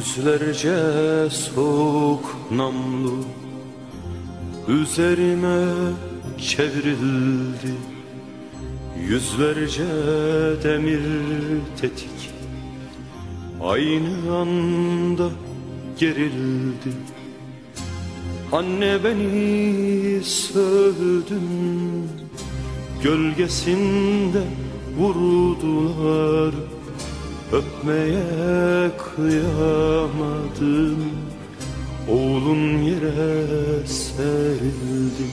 Yüzlerce soğuk namlu Üzerime çevrildi. Yüzlerce demir tetik Aynı anda gerildi. Anne beni sövdün Gölgesinde vurdular Öpmeye kıyamadım. Oğlun yere serildi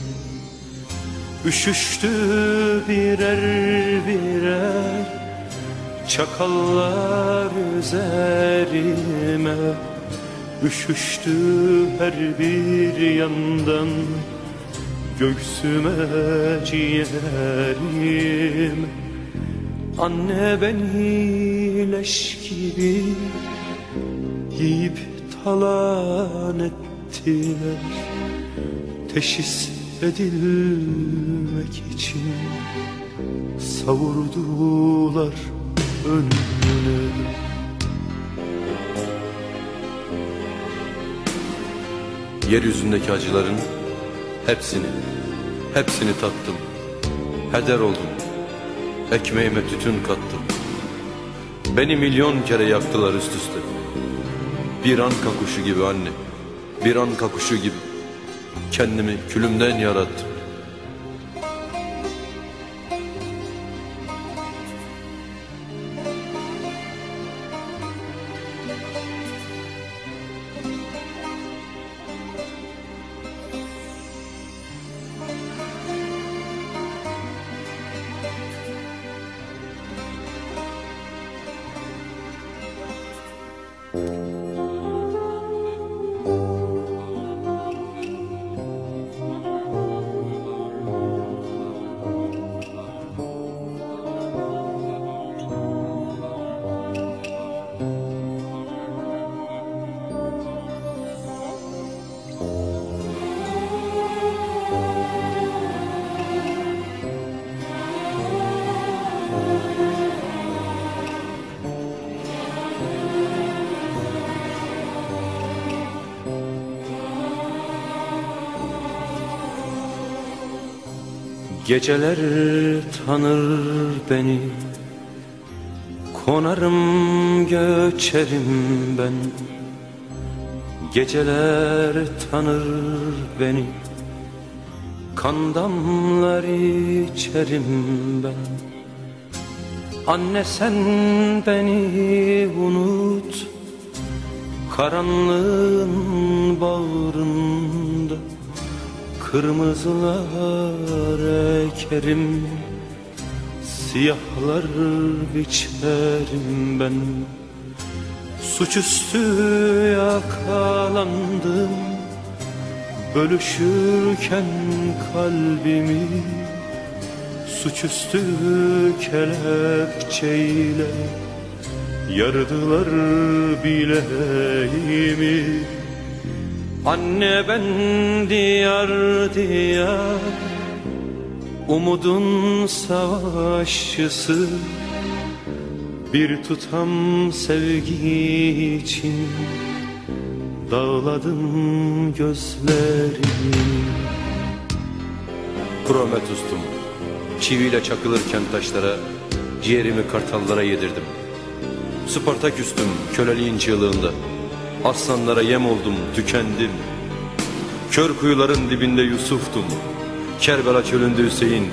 Üşüştü birer birer Çakallar üzerime. Üşüştü her bir yandan Göğsüme ciğerim Anne beni leş gibi Yiyip talan ettiler Teşhis edilmek için Savurdular önüne Yeryüzündeki acıların hepsini, hepsini tattım. Heder oldum. Ekmeğime tütün kattım. Beni milyon kere yaktılar üst üste. Bir an kakuşu gibi anne, bir an kakuşu gibi. Kendimi külümden yarattım. Geceler tanır beni. Konarım göçerim ben. Geceler tanır beni. Kan damlar içerim ben. Anne sen beni unut. Karanlığın bağrında Kırmızılar ekerim Siyahlar biçerim ben. Suçüstü yakalandım Bölüşürken kalbimi Suçüstü kelepçeyle Yardılar bileğimi Anne ben diyar diyar Umudun savaşçısı. Bir tutam sevgi için Dağladım gözlerimi Prometus'tum Çiviyle çakılırken taşlara Ciğerimi kartallara yedirdim. Spartaküstüm köleliğin çığlığında Aslanlara yem oldum, tükendim. Kör kuyuların dibinde Yusuf'tum. Kerbela çölünde Hüseyin.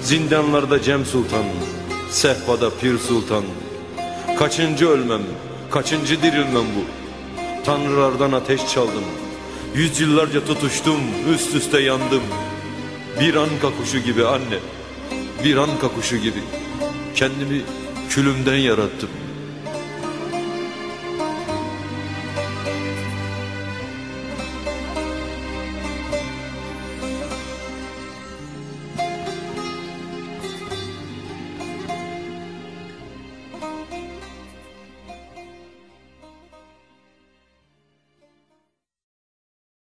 Zindanlarda Cem Sultan. Sehpada Pir Sultan. Kaçıncı ölmem, kaçıncı dirilmem bu. Tanrılardan ateş çaldım. Yüzyıllarca tutuştum, üst üste yandım. Bir an kakuşu gibi anne, bir an kakuşu gibi. Kendimi külümden yarattım.